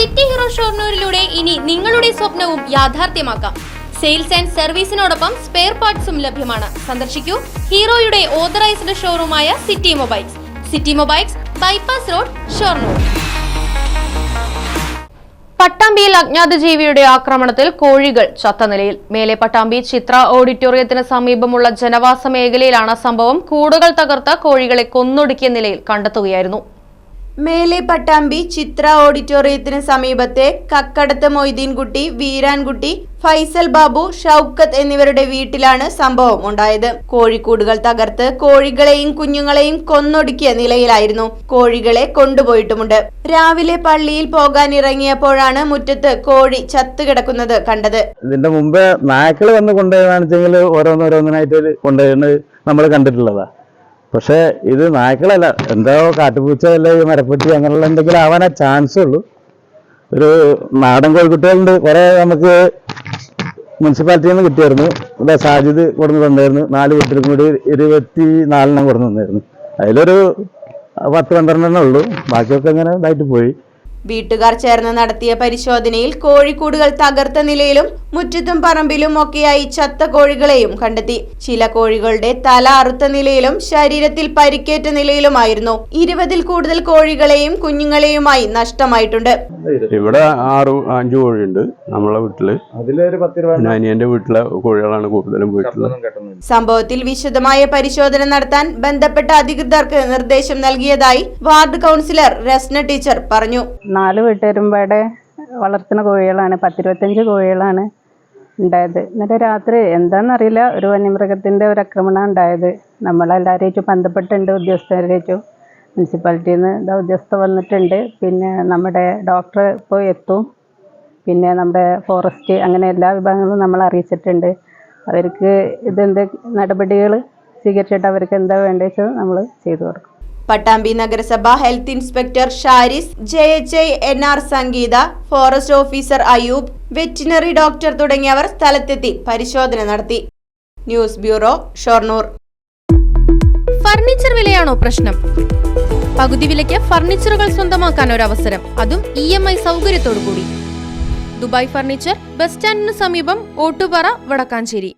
City hero ഷോർണൂരിലൂടെ ഇനി നിങ്ങളുടെ സ്വപ്നവും യാഥാർത്ഥ്യമാക്കാം. സെയിൽസ് ആൻഡ് സർവീസിനോടൊപ്പം സ്പെയർ പാർട്സും ലഭ്യമാണ്. സന്ദർശിക്കൂ ഹീറോയുടെ authorised ഷോറൂമായ city mobiles. City mobiles bypass road Shoranur. പട്ടാമ്പിയിൽ അജ്ഞാത ജീവിയുടെ ആക്രമണത്തിൽ കോഴികൾ ചത്ത നിലയിൽ. മേലെ പട്ടാമ്പി ചിത്ര ഓഡിറ്റോറിയത്തിന് സമീപമുള്ള ജനവാസ മേഖലയിലാണ് സംഭവം. കൂടുകൾ തകർത്ത കോഴികളെ കൊന്നൊടുക്കിയ നിലയിൽ കണ്ടെത്തുകയായിരുന്നു. മേലെ പട്ടാമ്പി ചിത്ര ഓഡിറ്റോറിയത്തിന് സമീപത്തെ കക്കടത്ത് മൊയ്തീൻകുട്ടി വീരാൻകുട്ടി ഫൈസൽ ബാബു ഷൌക്കത്ത് എന്നിവരുടെ വീട്ടിലാണ് സംഭവം ഉണ്ടായത്. കോഴിക്കൂടുകൾ തകർത്ത് കോഴികളെയും കുഞ്ഞുങ്ങളെയും കൊന്നൊടുക്കിയ നിലയിലായിരുന്നു കോഴികളെ കൊണ്ടുപോയിട്ടുമുണ്ട്. രാവിലെ പള്ളിയിൽ പോകാൻ ഇറങ്ങിയപ്പോഴാണ് മുറ്റത്ത് കോഴി ചത്തുകിടക്കുന്നത് കണ്ടത്. ഇതിന്റെ മുമ്പേ നായ്ക്കൾ വന്ന് കൊണ്ടുപോയാണെന്നുവെച്ചെങ്കിൽ ഓരോന്നോരോന്നിനായിട്ട് കൊണ്ടുപോയത് നമ്മൾ കണ്ടിട്ടുള്ളതാ. പക്ഷേ ഇത് നായ്ക്കളല്ല. എന്തോ കാട്ടുപൂച്ച അല്ല ഈ മരപ്പെട്ടി അങ്ങനെയുള്ള എന്തെങ്കിലും ആവാനാ ചാൻസ് ഉള്ളൂ. ഒരു നാടൻ കോഴിക്കുട്ടികളുണ്ട്. കുറെ നമുക്ക് മുനിസിപ്പാലിറ്റിയിൽ നിന്ന് കിട്ടിയായിരുന്നു. ഇവിടെ സാജിദ് കൊടുന്ന് തന്നായിരുന്നു. നാല് വീട്ടിലും കൂടി ഇരുപത്തി നാലെണ്ണം കൊടുന്ന് തന്നായിരുന്നു. അതിലൊരു പത്ത് പന്ത്രണ്ടെണ്ണം ഉള്ളൂ. ബാക്കിയൊക്കെ ഇങ്ങനെ ഇതായിട്ട് പോയി. വീട്ടുകാർ ചേർന്ന് നടത്തിയ പരിശോധനയിൽ കോഴിക്കൂടുകൾ തകർത്ത നിലയിലും മുറ്റത്തും പറമ്പിലും ഒക്കെയായി ചത്ത കോഴികളെയും കണ്ടെത്തി. ചില കോഴികളുടെ തല അറുത്ത നിലയിലും ശരീരത്തിൽ പരിക്കേറ്റ നിലയിലുമായിരുന്നു. ഇരുപതിൽ കൂടുതൽ കോഴികളെയും കുഞ്ഞുങ്ങളെയുമായി നഷ്ടമായിട്ടുണ്ട്. ഇവിടെ ആറ് അഞ്ചു കോഴിയുണ്ട് നമ്മളെ വീട്ടിൽ. അനിയന്റെ വീട്ടിലെ കോഴികളാണ് കൂടുതലും വീട്ടിൽ സംഭവത്തിൽ വിശദമായ പരിശോധന നടത്താൻ ബന്ധപ്പെട്ട അധികൃതർക്ക് നിർദ്ദേശം നൽകിയതായി വാർഡ് കൗൺസിലർ രസ്ന ടീച്ചർ പറഞ്ഞു. നാല് വീട്ടുകാരുമ്പാടെ വളർത്തുന്ന കോഴികളാണ്. പത്തിരുപത്തഞ്ച് കോഴികളാണ് ഉണ്ടായത്. ഇന്നലെ രാത്രി എന്താണെന്നറിയില്ല ഒരു വന്യമൃഗത്തിന്റെ ഒരു ആക്രമണം ഉണ്ടായത്. നമ്മളെല്ലാവരെയും ബന്ധപ്പെട്ടുണ്ട് ഉദ്യോഗസ്ഥരെയും മുനിസിപ്പാലിറ്റിയിൽ നിന്ന് ഉദ്യോഗസ്ഥ വന്നിട്ടുണ്ട്. പിന്നെ നമ്മുടെ ഡോക്ടർ ഇപ്പോൾ എത്തും. പിന്നെ നമ്മുടെ ഫോറസ്റ്റ് അങ്ങനെ എല്ലാ വിഭാഗങ്ങളും നമ്മൾ അറിയിച്ചിട്ടുണ്ട്. അവർക്ക് ഇതെന്ത് നടപടികൾ സ്വീകരിച്ചിട്ട് അവർക്ക് എന്താ വേണ്ടത് വെച്ചാൽ നമ്മൾ ചെയ്തു കൊടുക്കും. പട്ടാമ്പി നഗരസഭ health inspector Sharis J H I N R Sangeetha forest officer Ayoob veterinary doctor തുടങ്ങിയവർ സ്ഥലത്തെത്തി പരിശോധന നടത്തി. News bureau Shoranur. ഫർണിച്ചർ വിലയാണോ പ്രശ്നം? പകുതി വിലയ്ക്ക് ഫർണിച്ചറുകൾ സ്വന്തമാക്കാൻ ഒരു അവസരം അതും ഇ എം ഐ സൗകര്യത്തോടു കൂടി ദുബായ് ഫർണിച്ചർ ബസ് സ്റ്റാൻഡിന് സമീപം ഓട്ടുപാറ വടക്കാഞ്ചേരി.